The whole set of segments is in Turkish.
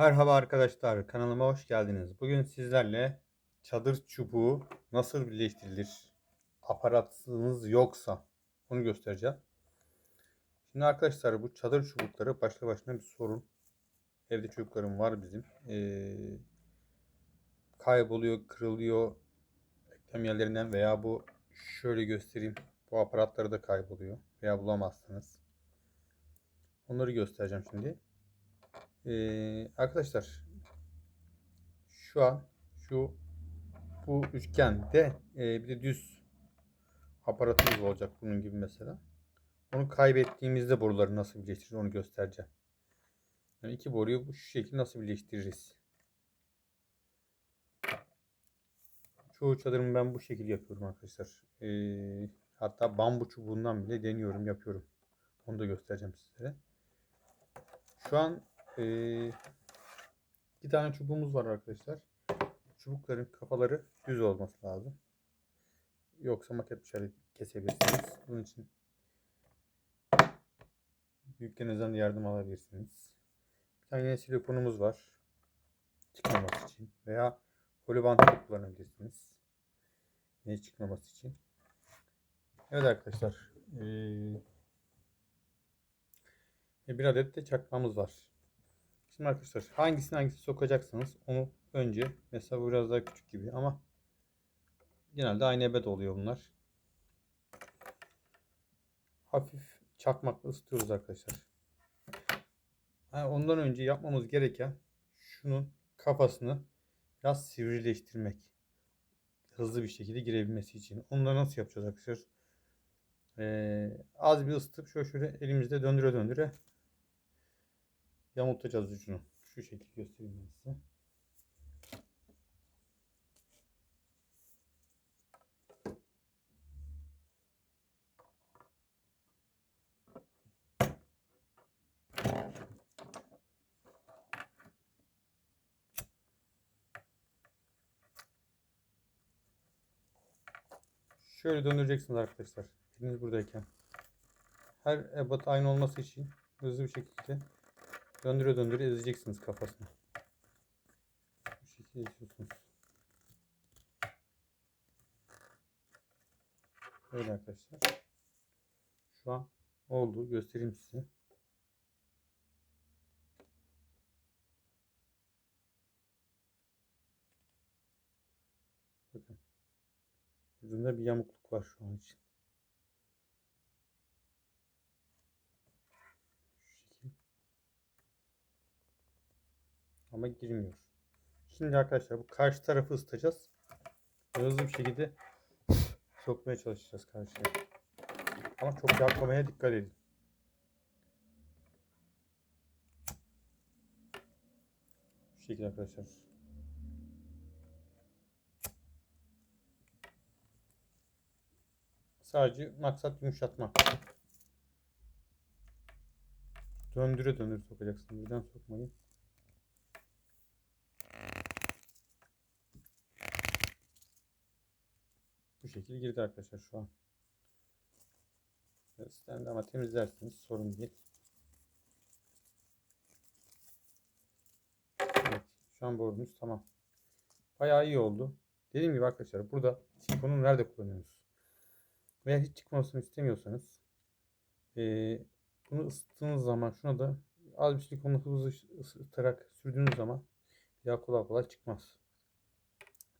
Merhaba arkadaşlar, kanalıma hoş geldiniz. Bugün sizlerle çadır çubuğu nasıl birleştirilir? Aparatınız yoksa onu göstereceğim. Şimdi arkadaşlar bu çadır çubukları başlı başına bir sorun. Evde çocuklarım var bizim. Ee, kayboluyor, kırılıyor eklem yerlerinden veya bu şöyle göstereyim. Bu aparatları da kayboluyor veya bulamazsınız. Onları göstereceğim şimdi. Ee, arkadaşlar şu an şu bu üçgende e, bir de düz aparatımız olacak bunun gibi mesela. Onu kaybettiğimizde boruları nasıl birleştirir onu göstereceğim. Yani iki boruyu bu şu şekilde nasıl birleştiririz? Çoğu çadırımı ben bu şekilde yapıyorum arkadaşlar. Ee, hatta bambu çubuğundan bile deniyorum yapıyorum. Onu da göstereceğim sizlere. Şu an ee, iki tane çubuğumuz var arkadaşlar. Çubukların kafaları düz olması lazım. Yoksa maket bıçağı kesebilirsiniz. Bunun için büyüklerinizden de yardım alabilirsiniz. Bir tane silikonumuz var. Çıkmaması için. Veya kolibantı kullanabilirsiniz. Yine çıkmaması için. Evet arkadaşlar. Ee, bir adet de çakmamız var. Şimdi arkadaşlar hangisini hangisi sokacaksınız onu önce mesela biraz daha küçük gibi ama genelde aynı ebed oluyor bunlar. Hafif çakmakla ısıtıyoruz arkadaşlar. Yani ondan önce yapmamız gereken şunun kafasını biraz sivrileştirmek. Hızlı bir şekilde girebilmesi için. Da nasıl yapacağız arkadaşlar? Ee, az bir ısıtıp şöyle şöyle elimizde döndüre döndüre yamultacağız ucunu. Şu şekilde göstereyim ben size. Şöyle döndüreceksiniz arkadaşlar. Eliniz buradayken. Her ebat aynı olması için hızlı bir şekilde Döndüre döndüre ezeceksiniz kafasını. Bu şekilde eziyorsunuz. Böyle arkadaşlar. Şu an oldu. Göstereyim size. Bakın. Ucunda bir yamukluk var şu an için. Ama girmiyor. Şimdi arkadaşlar bu karşı tarafı ısıtacağız. Hızlı bir şekilde sokmaya çalışacağız karşıya. Ama çok yakmamaya dikkat edin. Bu şekilde arkadaşlar. Sadece maksat yumuşatmak. Döndüre döndüre sokacaksın. Birden sokmayın. Şekilde girdi arkadaşlar şu an. Sistemde ama temizlersiniz sorun değil. Evet şu an borumuz tamam. Bayağı iyi oldu. Dediğim gibi arkadaşlar burada silikonu nerede kullanıyoruz? Veya hiç çıkmasını istemiyorsanız ee, bunu ısıttığınız zaman şuna da az bir silikonu hızlı ısıtarak sürdüğünüz zaman ya kolay kolay çıkmaz.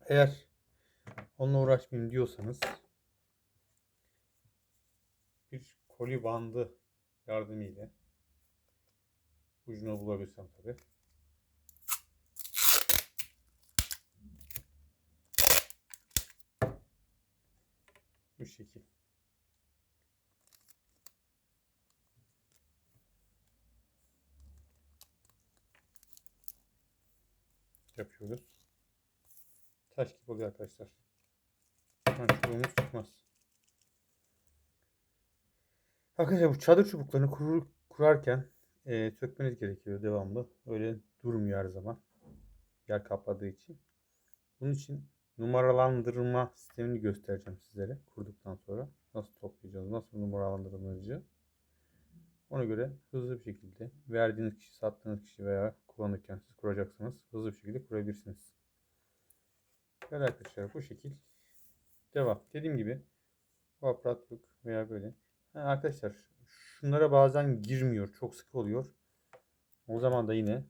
Eğer onunla uğraşmayayım diyorsanız bir koli bandı yardımıyla ucunu bulabilsem tabi. Bu şekil. Yapıyoruz. Taş gibi oluyor arkadaşlar. Hemen çubuğumuz çıkmaz. Arkadaşlar bu çadır çubuklarını kurur, kurarken e, sökmeniz gerekiyor devamlı. Öyle durmuyor her zaman. Yer kapladığı için. Bunun için numaralandırma sistemini göstereceğim sizlere kurduktan sonra. Nasıl toplayacağız, nasıl numaralandırılacağız. Ona göre hızlı bir şekilde verdiğiniz kişi, sattığınız kişi veya kullanırken siz kuracaksınız. Hızlı bir şekilde kurabilirsiniz. Evet arkadaşlar bu şekil devam. Dediğim gibi bu aparat veya böyle. Ha, arkadaşlar şunlara bazen girmiyor. Çok sık oluyor. O zaman da yine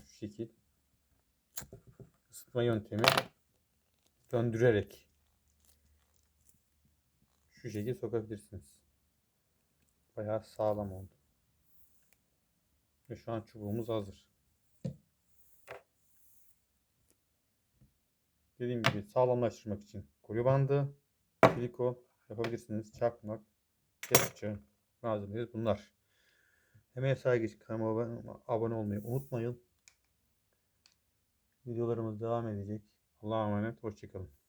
şu şekil ısıtma yöntemi döndürerek şu şekil sokabilirsiniz. Bayağı sağlam oldu. Ve şu an çubuğumuz hazır. Dediğim gibi sağlamlaştırmak için kolye bandı, siliko yapabilirsiniz. Çakmak, kepçe malzemeleri bunlar. Hemen saygı için kanalıma abone olmayı unutmayın. Videolarımız devam edecek. Allah'a emanet. Hoşçakalın.